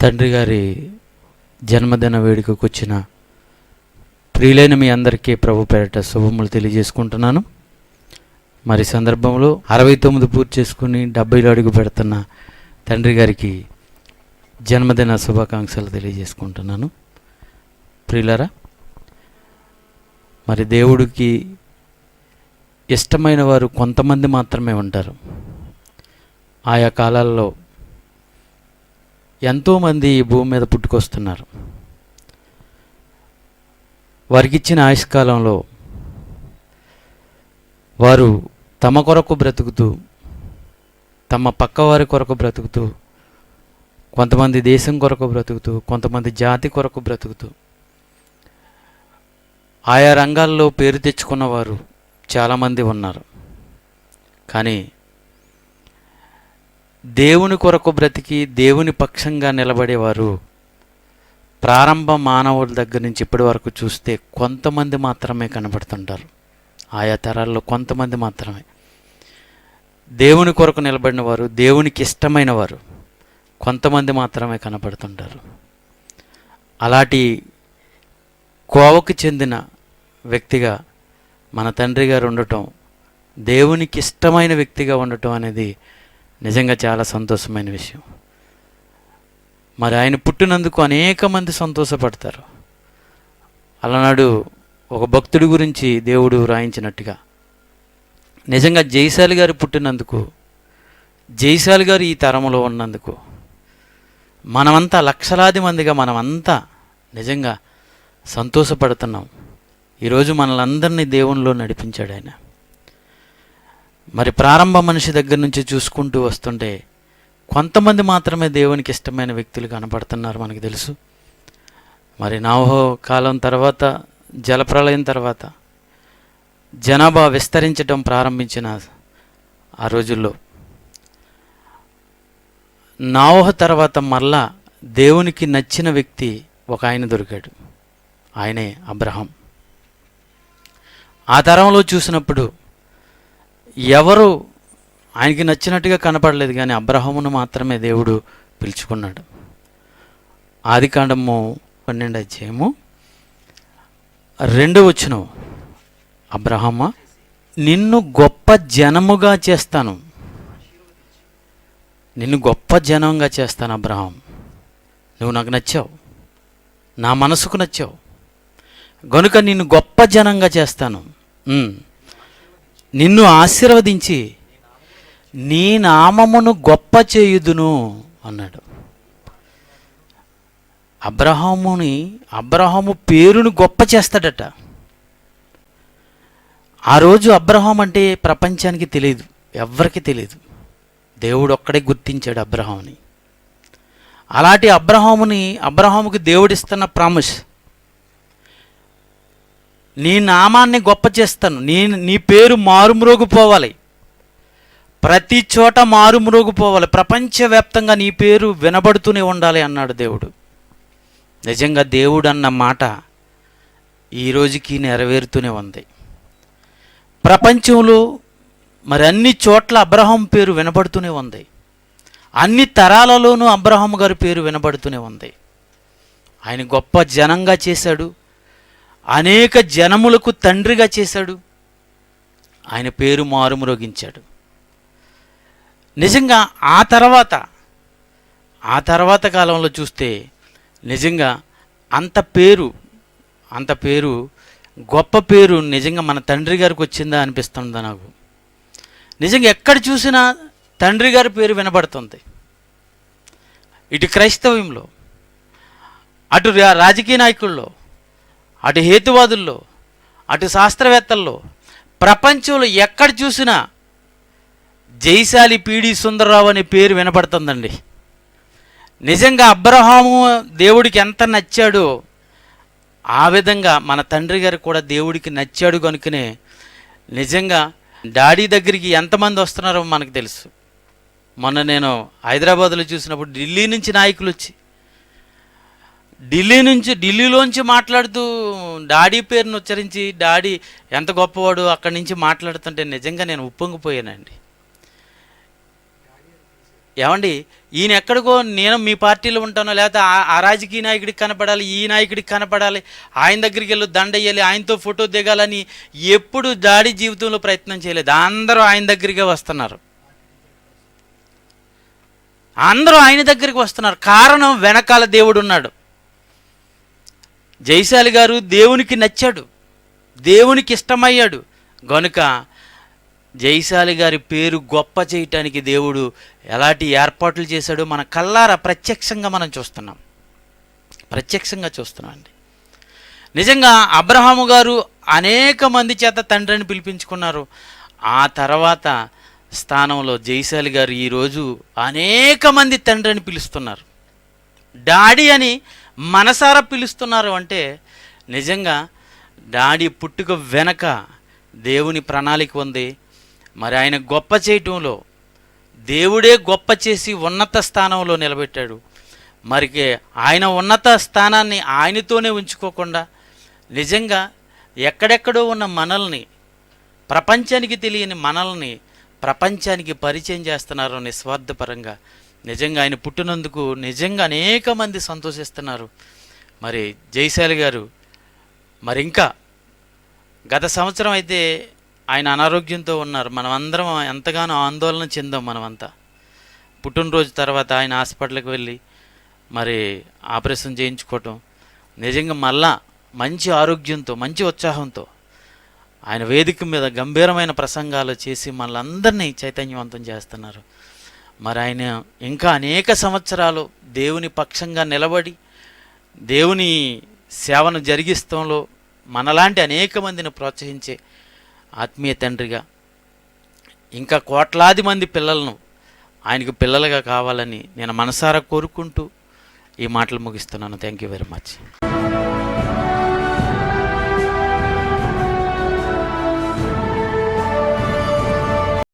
తండ్రి గారి జన్మదిన వేడుకకు వచ్చిన ప్రియులైన మీ అందరికీ ప్రభు పేరట శుభములు తెలియజేసుకుంటున్నాను. మరి సందర్భంలో అరవై తొమ్మిది పూర్తి చేసుకుని డెబ్బైలో అడుగు పెడుతున్న తండ్రి గారికి జన్మదిన శుభాకాంక్షలు తెలియజేసుకుంటున్నాను. ప్రియులరా మరి దేవుడికి ఇష్టమైన వారు కొంతమంది మాత్రమే ఉంటారు. ఆయా కాలాల్లో ఎంతోమంది ఈ భూమి మీద పుట్టుకొస్తున్నారు. వారికి ఇచ్చిన ఆయుష్కాలంలో వారు తమ కొరకు బ్రతుకుతూ తమ పక్కవారి కొరకు బ్రతుకుతూ కొంతమంది దేశం కొరకు బ్రతుకుతూ కొంతమంది జాతి కొరకు బ్రతుకుతూ ఆయా రంగాల్లో పేరు తెచ్చుకున్నవారు చాలామంది ఉన్నారు. కానీ దేవుని కొరకు బ్రతికి దేవుని పక్షంగా నిలబడేవారు ప్రారంభ మానవుల దగ్గర నుంచి ఇప్పటి వరకు చూస్తే కొంతమంది మాత్రమే కనబడుతుంటారు. ఆయా తరాల్లో కొంతమంది మాత్రమే. దేవుని కొరకు నిలబడిన వారు దేవునికి ఇష్టమైన వారు కొంతమంది మాత్రమే కనబడుతుంటారు. అలాంటి కోవకు చెందిన వ్యక్తిగా మన తండ్రి గారు ఉండటం దేవునికి ఇష్టమైన వ్యక్తిగా ఉండటం అనేది నిజంగా చాలా సంతోషమైన విషయం. మరి ఆయన పుట్టినందుకు అనేక మంది సంతోషపడతారు. అలనాడు ఒక భక్తుడి గురించి దేవుడు రాయించినట్టుగా. నిజంగా జైశాలి గారు పుట్టినందుకు జైశాలి గారు ఈ తరంలో ఉన్నందుకు మనమంతా లక్షలాది మందిగా మనమంతా నిజంగా సంతోషపడుతున్నాం. ఈరోజు మనలందరినీ దేవునిలో నడిపించాడు ఆయన. మరి ప్రారంభ మనిషి దగ్గర నుంచి చూసుకుంటూ వస్తుంటే కొంతమంది మాత్రమే దేవునికి ఇష్టమైన వ్యక్తులు కనపడుతున్నారు మనకు తెలుసు. మరి నావహో కాలం తర్వాత జలప్రలయం తర్వాత జనాభా విస్తరించడం ప్రారంభించిన ఆ రోజుల్లో నావహ తర్వాత మరలా దేవునికి నచ్చిన వ్యక్తి ఒక ఆయన దొరికాడు. ఆయనే అబ్రహం. ఆ తరంలో చూసినప్పుడు ఎవరు ఆయనకి నచ్చినట్టుగా కనపడలేదు కానీ అబ్రహమును మాత్రమే దేవుడు పిలుచుకున్నాడు. ఆది కాండము పన్నెండు అధ్యాయము రెండు వచ్చిన. అబ్రహమ్మ నిన్ను గొప్ప జనముగా చేస్తాను. నిన్ను గొప్ప జనంగా చేస్తాను అబ్రహం. నువ్వు నాకు నచ్చావు. నా మనసుకు నచ్చావు. గనుక నిన్ను గొప్ప జనంగా చేస్తాను. నిన్ను ఆశీర్వదించి నీ నామమును గొప్ప చేయుదును అన్నాడు. అబ్రహాముని అబ్రహాము పేరును గొప్ప చేస్తాడట. ఆ రోజు అబ్రహాం అంటే ప్రపంచానికి తెలియదు ఎవ్వరికి తెలియదు. దేవుడు ఒక్కడే గుర్తించాడు అబ్రహాముని. అలాంటి అబ్రహాముని అబ్రహాముకి దేవుడిస్తున్న ప్రామిస్ నీ నామాన్ని గొప్ప చేస్తాను. నీ నీ పేరు మారుమ్రోగిపోవాలి. ప్రతి చోట మారుమ్రోగిపోవాలి. ప్రపంచవ్యాప్తంగా నీ పేరు వినబడుతూనే ఉండాలి అన్నాడు దేవుడు. నిజంగా దేవుడు అన్న మాట ఈ రోజుకి నెరవేరుతూనే ఉంది. ప్రపంచంలో మరి అన్ని చోట్ల అబ్రహం పేరు వినబడుతూనే ఉంది. అన్ని తరాలలోనూ అబ్రహం గారి పేరు వినబడుతూనే ఉంది. ఆయన గొప్ప జనంగా చేశాడు. అనేక జనములకు తండ్రిగా చేశాడు. ఆయన పేరు మారుమ్రోగించాడు. నిజంగా ఆ తర్వాత ఆ తర్వాత కాలంలో చూస్తే నిజంగా అంత పేరు అంత పేరు గొప్ప పేరు నిజంగా మన తండ్రి గారికి వచ్చిందా అనిపిస్తుందా నాకు? నిజంగా ఎక్కడ చూసినా తండ్రి గారి పేరు వినబడుతుంది. ఇటు క్రైస్తవ్యంలో అటు రా- రాజకీయ నాయకుల్లో అటు హేతువాదుల్లో అటు శాస్త్రవేత్తల్లో ప్రపంచంలో ఎక్కడ చూసినా జైశాలి పీడి సుందరరావు అనే పేరు వినపడుతుందండి. నిజంగా అబ్రహాము దేవుడికి ఎంత నచ్చాడో ఆ విధంగా మన తండ్రి గారు కూడా దేవుడికి నచ్చాడు కనుకనే నిజంగా డాడీ దగ్గరికి ఎంతమంది వస్తున్నారో మనకు తెలుసు. మొన్న నేను హైదరాబాద్లో చూసినప్పుడు ఢిల్లీ నుంచి నాయకులు వచ్చి ఢిల్లీ నుంచి ఢిల్లీలోంచి మాట్లాడుతూ డాడీ పేరును ఉచ్చరించి డాడీ ఎంత గొప్పవాడు అక్కడి నుంచి మాట్లాడుతుంటే నిజంగా నేను ఉప్పొంగిపోయానండి. ఏమండి ఈయన ఎక్కడికో నేను మీ పార్టీలో ఉంటానో లేకపోతే ఆ- రాజకీయ నాయకుడికి కనపడాలి ఈ నాయకుడికి కనపడాలి ఆయన దగ్గరికి వెళ్ళి దండయ్యాలి ఆయనతో ఫోటో దిగాలని ఎప్పుడు దాడి జీవితంలో ప్రయత్నం చేయలేదు. అందరూ ఆయన దగ్గరికే వస్తున్నారు. అందరూ ఆయన దగ్గరికి వస్తున్నారు. కారణం వెనకాల దేవుడు ఉన్నాడు జైశాలి గారు దేవునికి నచ్చాడు. దేవునికి ఇష్టమయ్యాడు. గనుక జైశాలి గారి పేరు గొప్ప చేయటానికి దేవుడు ఎలాంటి ఏర్పాట్లు చేశాడో మన కల్లారా ప్రత్యక్షంగా మనం చూస్తున్నాం. ప్రత్యక్షంగా చూస్తున్నాం అండి. నిజంగా అబ్రహాము గారు అనేక మంది చేత తండ్రిని పిలిపించుకున్నారు. ఆ తర్వాత స్థానంలో జైశాలి గారు ఈరోజు అనేక మంది తండ్రిని పిలుస్తున్నారు. డాడీ అని మనసారా పిలుస్తున్నారు అంటే నిజంగా డాడీ పుట్టుక వెనక దేవుని ప్రణాళిక ఉంది. మరి ఆయన గొప్ప చేయటంలో దేవుడే గొప్ప చేసి ఉన్నత స్థానంలో నిలబెట్టాడు. మరికి ఆయన ఉన్నత స్థానాన్ని ఆయనతోనే ఉంచుకోకుండా నిజంగా ఎక్కడెక్కడో ఉన్న మనల్ని ప్రపంచానికి తెలియని మనల్ని ప్రపంచానికి పరిచయం చేస్తున్నారు నిస్వార్థపరంగా నిజంగా ఆయన పుట్టినందుకు నిజంగా అనేక మంది సంతోషిస్తున్నారు. మరి జైశాలి గారు మరి ఇంకా గత సంవత్సరం అయితే ఆయన అనారోగ్యంతో ఉన్నారు. మనం అందరం ఎంతగానో ఆందోళన చెందాం మనమంతా. పుట్టినరోజు తర్వాత ఆయన హాస్పిటల్కి వెళ్ళి మరి ఆపరేషన్ చేయించుకోవటం నిజంగా మళ్ళా మంచి ఆరోగ్యంతో మంచి ఉత్సాహంతో ఆయన వేదిక మీద గంభీరమైన ప్రసంగాలు చేసి మనలందరినీ చైతన్యవంతం చేస్తున్నారు. మరి ఆయన ఇంకా అనేక సంవత్సరాలు దేవుని పక్షంగా నిలబడి దేవుని సేవను జరిగిస్తంలో మనలాంటి అనేక మందిని ప్రోత్సహించే ఆత్మీయ తండ్రిగా ఇంకా కోట్లాది మంది పిల్లలను ఆయనకు పిల్లలుగా కావాలని నేను మనసారా కోరుకుంటూ ఈ మాటలు ముగిస్తున్నాను. Thank you very much